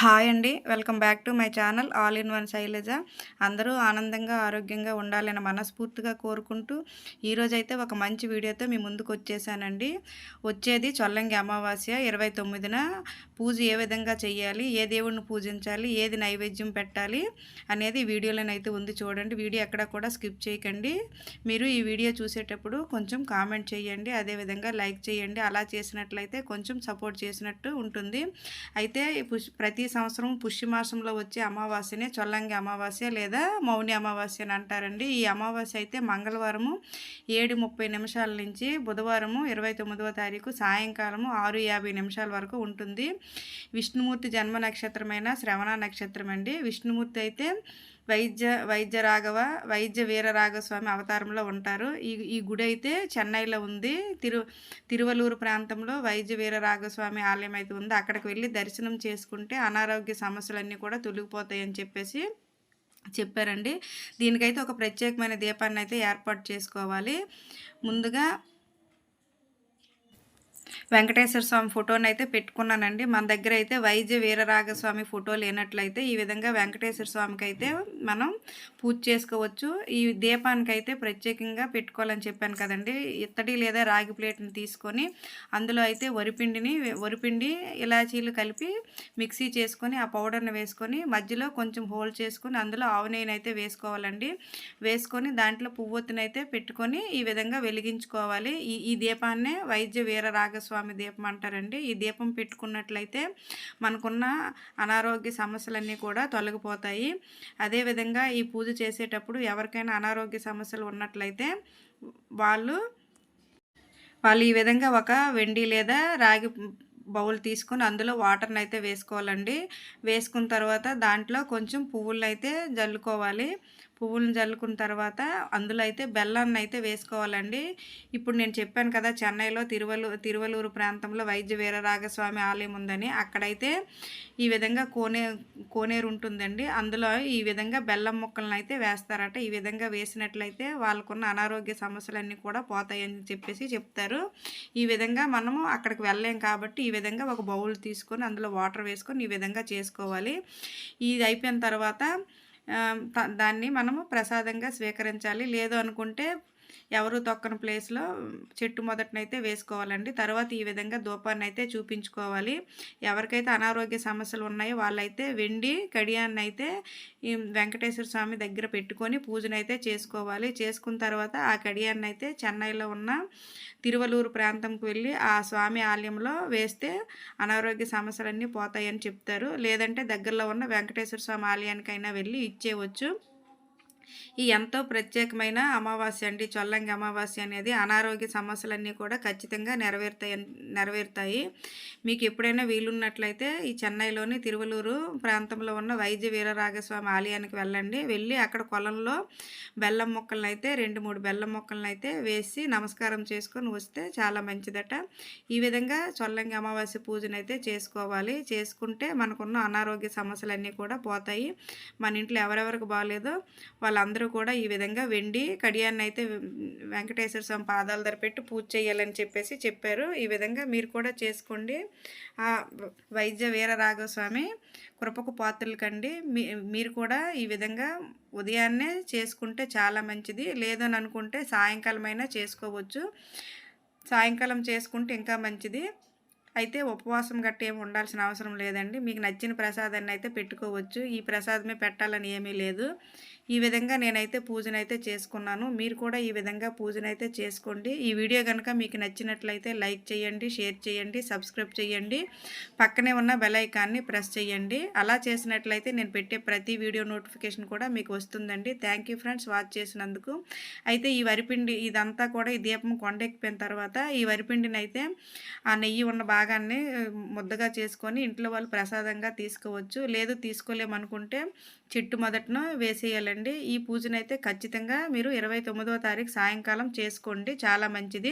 Hi అండి. Welcome back to my channel all in one Shailaja. అందరూ ఆనందంగా ఆరోగ్యంగా ఉండాలని మనస్ఫూర్తిగా కోరుకుంటూ ఈరోజైతే ఒక మంచి వీడియోతో మీ ముందుకు వచ్చేసానండి. వచ్చేది చొల్లంగి అమావాస్య ఇరవై తొమ్మిదిన పూజ ఏ విధంగా చేయాలి ఏ దేవుడిని పూజించాలి ఏది నైవేద్యం పెట్టాలి అనేది వీడియోలోనైతే ఉంది చూడండి. వీడియో ఎక్కడ కూడా స్కిప్ చేయకండి. మీరు ఈ వీడియో చూసేటప్పుడు కొంచెం కామెంట్ చేయండి. అదేవిధంగా లైక్ చేయండి. అలా చేసినట్లయితే కొంచెం సపోర్ట్ చేసినట్టు ఉంటుంది. అయితే ప్రతి ప్రతి సంవత్సరం పుష్యమాసంలో వచ్చే అమావాస్యనే చొల్లంగి అమావాస్య లేదా మౌని అమావాస్య అని అంటారండి. ఈ అమావాస్య అయితే మంగళవారము ఏడు ముప్పై నిమిషాల నుంచి బుధవారము ఇరవై తొమ్మిదవ తారీఖు సాయంకాలము ఆరు యాభై నిమిషాల వరకు ఉంటుంది. విష్ణుమూర్తి జన్మ నక్షత్రమైన శ్రవణ నక్షత్రం అండి విష్ణుమూర్తి అయితే వైద్య వైద్య రాఘవ వైద్య వీరరాఘస్వామి అవతారంలో ఉంటారు. ఈ ఈ గుడి అయితే చెన్నైలో ఉంది. తిరు తిరువలూరు ప్రాంతంలో వైద్య వీరరాఘస్వామి ఆలయం అయితే ఉంది. అక్కడికి వెళ్ళి దర్శనం చేసుకుంటే అనారోగ్య సమస్యలన్నీ కూడా తొలగిపోతాయని చెప్పేసి చెప్పారండి. దీనికైతే ఒక ప్రత్యేకమైన దీపాన్ని అయితే ఏర్పాటు చేసుకోవాలి. ముందుగా వెంకటేశ్వర స్వామి ఫోటోని అయితే పెట్టుకున్నానండి. మన దగ్గర అయితే వైద్య వీరరాగస్వామి ఫోటో లేనట్లయితే ఈ విధంగా వెంకటేశ్వర స్వామికి అయితే మనం పూజ చేసుకోవచ్చు. ఈ దీపానికి అయితే ప్రత్యేకంగా పెట్టుకోవాలని చెప్పాను కదండి. ఇత్తడి లేదా రాగి ప్లేట్ని తీసుకొని అందులో అయితే వరిపిండిని వరిపిండి ఇలాచీలు కలిపి మిక్సీ చేసుకొని ఆ పౌడర్ని వేసుకొని మధ్యలో కొంచెం హోల్ చేసుకొని అందులో ఆవు నెయ్యిని అయితే వేసుకోవాలండి. వేసుకొని దాంట్లో పువ్వొత్తునైతే అయితే పెట్టుకొని ఈ విధంగా వెలిగించుకోవాలి. ఈ ఈ దీపాన్నే వైద్య వీర రాగస్వామి దీపం అంటారండి. ఈ దీపం పెట్టుకున్నట్లయితే మనకున్న అనారోగ్య సమస్యలన్నీ కూడా తొలగిపోతాయి. అదే అదేవిధంగా ఈ పూజ చేసేటప్పుడు ఎవరికైనా అనారోగ్య సమస్యలు ఉన్నట్లయితే వాళ్ళు వాళ్ళు ఈ విధంగా ఒక వెండి లేదా రాగి బౌల్ తీసుకొని అందులో వాటర్ని అయితే వేసుకోవాలండి. వేసుకున్న తర్వాత దాంట్లో కొంచెం పువ్వులను అయితే జల్లుకోవాలి. పువ్వులను చల్లుకున్న తర్వాత అందులో అయితే బెల్లాన్ని అయితే వేసుకోవాలండి. ఇప్పుడు నేను చెప్పాను కదా చెన్నైలో తిరువలు తిరువలూరు ప్రాంతంలో వైద్య వీరరాగస్వామి ఆలయం ఉందని. అక్కడైతే ఈ విధంగా కోనే కోనేరు ఉంటుందండి. అందులో ఈ విధంగా బెల్లం ముక్కలను అయితే వేస్తారట. ఈ విధంగా వేసినట్లయితే వాళ్ళకున్న అనారోగ్య సమస్యలన్నీ కూడా పోతాయని చెప్పేసి చెప్తారు. ఈ విధంగా మనము అక్కడికి వెళ్ళలేం కాబట్టి ఈ విధంగా ఒక బౌల్ తీసుకొని అందులో వాటర్ వేసుకొని ఈ విధంగా చేసుకోవాలి. ఇది అయిపోయిన తర్వాత దాన్ని మనము ప్రసాదంగా స్వీకరించాలి. లేదు అనుకుంటే ఎవరు తొక్కని ప్లేస్లో చెట్టు మొదటనైతే వేసుకోవాలండి. తర్వాత ఈ విధంగా ధూపాన్ని అయితే చూపించుకోవాలి. ఎవరికైతే అనారోగ్య సమస్యలు ఉన్నాయో వాళ్ళైతే వెండి కడియాన్ని అయితే ఈ వెంకటేశ్వర స్వామి దగ్గర పెట్టుకొని పూజనైతే చేసుకోవాలి. చేసుకున్న తర్వాత ఆ కడియాన్ని అయితే చెన్నైలో ఉన్న తిరువలూరు ప్రాంతంకు వెళ్ళి ఆ స్వామి ఆలయంలో వేస్తే అనారోగ్య సమస్యలన్నీ పోతాయని చెప్తారు. లేదంటే దగ్గరలో ఉన్న వెంకటేశ్వర స్వామి ఆలయానికైనా వెళ్ళి ఇచ్చేవచ్చు ఈ ఎంతో ప్రత్యేకమైన అమావాస్య అండి. చొల్లంగి అమావాస్య అనేది అనారోగ్య సమస్యలన్నీ కూడా ఖచ్చితంగా నెరవేరుతాయి నెరవేరుతాయి. మీకు ఎప్పుడైనా వీలున్నట్లయితే ఈ చెన్నైలోని తిరువలూరు ప్రాంతంలో ఉన్న వైద్య వీరరాగస్వామి ఆలయానికి వెళ్ళండి. వెళ్ళి అక్కడ కొలంలో బెల్లం మొక్కలను అయితే రెండు మూడు బెల్లం మొక్కలను అయితే వేసి నమస్కారం చేసుకొని వస్తే చాలా మంచిదట. ఈ విధంగా చొల్లంగి అమావాస్య పూజను అయితే చేసుకోవాలి. చేసుకుంటే మనకున్న అనారోగ్య సమస్యలన్నీ కూడా పోతాయి. మన ఇంట్లో ఎవరెవరికి బాగాలేదో వాళ్ళందరూ కూడా ఈ విధంగా వెండి కడియాన్ని అయితే వెంకటేశ్వర స్వామి పాదాల ధర పెట్టి పూజ చేయాలని చెప్పేసి చెప్పారు. ఈ విధంగా మీరు కూడా చేసుకోండి. ఆ వైద్య వీర రాఘవస్వామి కృపకు పాత్రలు కండి. మీరు కూడా ఈ విధంగా ఉదయాన్నే చేసుకుంటే చాలా మంచిది. లేదని అనుకుంటే సాయంకాలమైనా చేసుకోవచ్చు. సాయంకాలం చేసుకుంటే ఇంకా మంచిది. అయితే ఉపవాసం గట్ట ఏమి ఉండాల్సిన అవసరం లేదండి. మీకు నచ్చిన ప్రసాదాన్ని అయితే పెట్టుకోవచ్చు. ఈ ప్రసాదమే పెట్టాలని ఏమీ లేదు. ఈ విధంగా నేనైతే పూజనైతే చేసుకున్నాను. మీరు కూడా ఈ విధంగా పూజనైతే చేసుకోండి. ఈ వీడియో కనుక మీకు నచ్చినట్లయితే లైక్ చేయండి షేర్ చేయండి సబ్స్క్రైబ్ చేయండి. పక్కనే ఉన్న బెల్ ఐకాన్ని ప్రెస్ చేయండి. అలా చేసినట్లయితే నేను పెట్టే ప్రతి వీడియో నోటిఫికేషన్ కూడా మీకు వస్తుందండి. థ్యాంక్ ఫ్రెండ్స్ వాచ్ చేసినందుకు. అయితే ఈ వరిపిండి ఇదంతా కూడా ఈ దీపం కొండెక్కిపోయిన తర్వాత ఈ వరిపిండిని అయితే ఆ నెయ్యి ఉన్న భాగాన్ని ముద్దగా చేసుకొని ఇంట్లో వాళ్ళు ప్రసాదంగా తీసుకోవచ్చు. లేదు తీసుకోలేమనుకుంటే చెట్టు మొదటను వేసేయాలండి. ఈ పూజనైతే ఖచ్చితంగా మీరు ఇరవై తొమ్మిదవ తారీఖు సాయంకాలం చేసుకోండి. చాలా మంచిది.